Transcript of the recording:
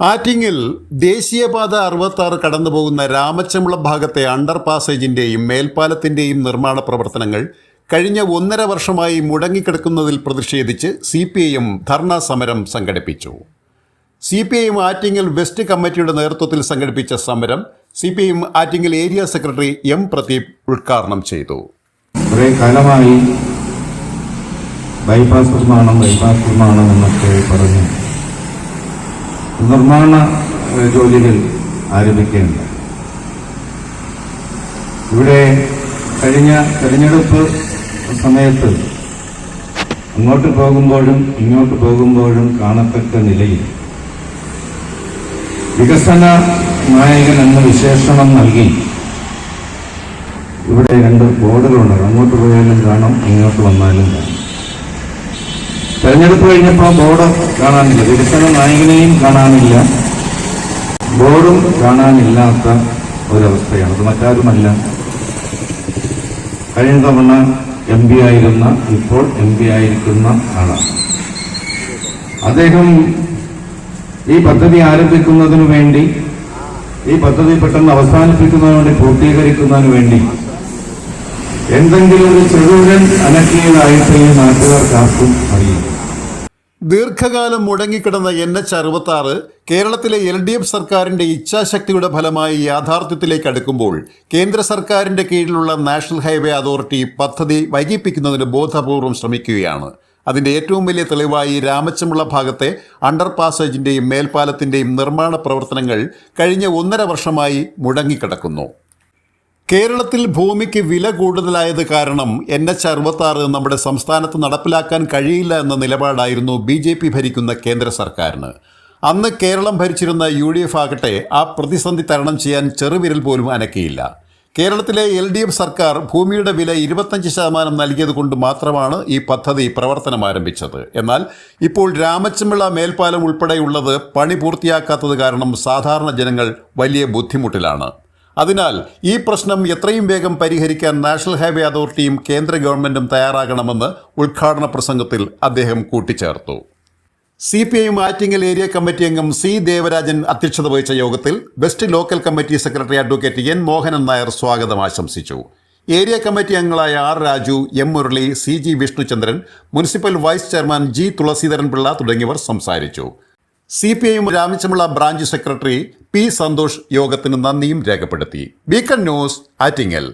ആറ്റിങ്ങിൽ ദേശീയപാത അറുപത്താറ് കടന്നു പോകുന്ന രാമച്ചമുള ഭാഗത്തെ അണ്ടർ പാസേജിന്റെയും മേൽപ്പാലത്തിന്റെയും നിർമ്മാണ പ്രവർത്തനങ്ങൾ കഴിഞ്ഞ ഒന്നര വർഷമായി മുടങ്ങിക്കിടക്കുന്നതിൽ പ്രതിഷേധിച്ച് സി പി ഐ ധർണാ സമരം സംഘടിപ്പിച്ചു. C P I M Attingal west കമ്മിറ്റിയുടെ നേതൃത്വത്തിൽ സംഘടിപ്പിച്ച സമരം C P I M Attingal area secretary M Pradeep ഉദ്ഘാടനം ചെയ്തു. കാലമായി ബൈപ്പാസ് നിർമ്മാണം ബൈപ്പാസ് നിർമ്മാണം എന്നൊക്കെ പറഞ്ഞ്. നിർമ്മാണ ജോലികൾ ആരംഭിക്കേണ്ട. ഇവിടെ കഴിഞ്ഞ തെരഞ്ഞെടുപ്പ് സമയത്ത് അങ്ങോട്ട് പോകുമ്പോഴും ഇങ്ങോട്ട് പോകുമ്പോഴും കാണത്തക്ക നിലയിൽ വികസന നായകൻ എന്ന വിശേഷണം നൽകി ഇവിടെ രണ്ട് ബോർഡുകളുണ്ട്. അങ്ങോട്ട് പോയാലും കാണാം ഇങ്ങോട്ട് വന്നാലും കാണാം. തെരഞ്ഞെടുപ്പ് കഴിഞ്ഞപ്പോൾ ബോർഡ് കാണാനില്ല. വികസന നായകനെയും കാണാനില്ല. ബോർഡും കാണാനില്ലാത്ത ഒരവസ്ഥയാണ്. അത് മറ്റാരുമല്ല. കഴിഞ്ഞ തവണ എം പി ആയിരുന്ന ഇപ്പോൾ എം പി ആയിരിക്കുന്ന ആളാണ്. അദ്ദേഹം ഈ പദ്ധതി ആരംഭിക്കുന്നതിനു വേണ്ടി ഈ പദ്ധതി പെട്ടെന്ന് അവസാനിപ്പിക്കുന്നതിന് വേണ്ടി പൂർത്തീകരിക്കുന്നതിന് വേണ്ടി എന്തെങ്കിലും ഒരു ചെറുകൻ അനക്കിയതായിട്ട് ഈ നാട്ടുകാർക്കാർക്കും അറിയില്ല ദീർഘകാലം മുടങ്ങിക്കിടന്ന എൻ എച്ച് അറുപത്തി ആറ് കേരളത്തിലെ എൽ ഡി എഫ് സർക്കാരിന്റെ ഇച്ഛാശക്തിയുടെ ഫലമായി യാഥാർത്ഥ്യത്തിലേക്ക് അടുക്കുമ്പോൾ കേന്ദ്ര സർക്കാരിന്റെ കീഴിലുള്ള നാഷണൽ ഹൈവേ അതോറിറ്റി പദ്ധതി വൈകിപ്പിക്കുന്നതിന് ബോധപൂർവം ശ്രമിക്കുകയാണ്. അതിന്റെ ഏറ്റവും വലിയ തെളിവായി രാമച്ചമുള്ള ഭാഗത്തെ അണ്ടർ പാസേജിന്റെയും മേൽപ്പാലത്തിന്റെയും നിർമ്മാണ പ്രവർത്തനങ്ങൾ കഴിഞ്ഞ ഒന്നര വർഷമായി മുടങ്ങിക്കിടക്കുന്നു. കേരളത്തിൽ ഭൂമിക്ക് വില കൂടുതലായത് കാരണം എൻ എച്ച് അറുപത്താറ് നമ്മുടെ സംസ്ഥാനത്ത് നടപ്പിലാക്കാൻ കഴിയില്ല എന്ന നിലപാടായിരുന്നു ബി ജെ പി ഭരിക്കുന്ന കേന്ദ്ര സർക്കാരിന്. അന്ന് കേരളം ഭരിച്ചിരുന്ന യു ഡി എഫ് ആകട്ടെ ആ പ്രതിസന്ധി തരണം ചെയ്യാൻ ചെറുവിരൽ പോലും അനക്കിയില്ല. കേരളത്തിലെ എൽ ഡി എഫ് സർക്കാർ ഭൂമിയുടെ വില ഇരുപത്തഞ്ച് ശതമാനം നൽകിയത് കൊണ്ട് മാത്രമാണ് ഈ പദ്ധതി പ്രവർത്തനം ആരംഭിച്ചത്. എന്നാൽ ഇപ്പോൾ രാമച്ചമ്പിള മേൽപ്പാലം ഉൾപ്പെടെയുള്ളത് പണി പൂർത്തിയാക്കാത്തത് കാരണം സാധാരണ ജനങ്ങൾ വലിയ ബുദ്ധിമുട്ടിലാണ്. അതിനാൽ ഈ പ്രശ്നം എത്രയും വേഗം പരിഹരിക്കാൻ നാഷണൽ ഹൈവേ അതോറിറ്റിയും കേന്ദ്ര ഗവൺമെന്റും തയ്യാറാകണമെന്ന് ഉദ്ഘാടന പ്രസംഗത്തിൽ അദ്ദേഹം കൂട്ടിച്ചേർത്തു. C P I Attingal area committee അംഗം സി ദേവരാജൻ അധ്യക്ഷത വഹിച്ച യോഗത്തിൽ west local committee secretary advocate N Mohanan Nair സ്വാഗതം ആശംസിച്ചു. ഏരിയ കമ്മിറ്റി അംഗങ്ങളായ R Raju M Murali C G Vishnuchandran municipal vice chairman G Thulasidharan Pillai തുടങ്ങിയവർ സംസാരിച്ചു. C P I Ramachamulla branch secretary P Santhosh യോഗത്തിന് നന്ദിയും രേഖപ്പെടുത്തി. Beacon news Attingal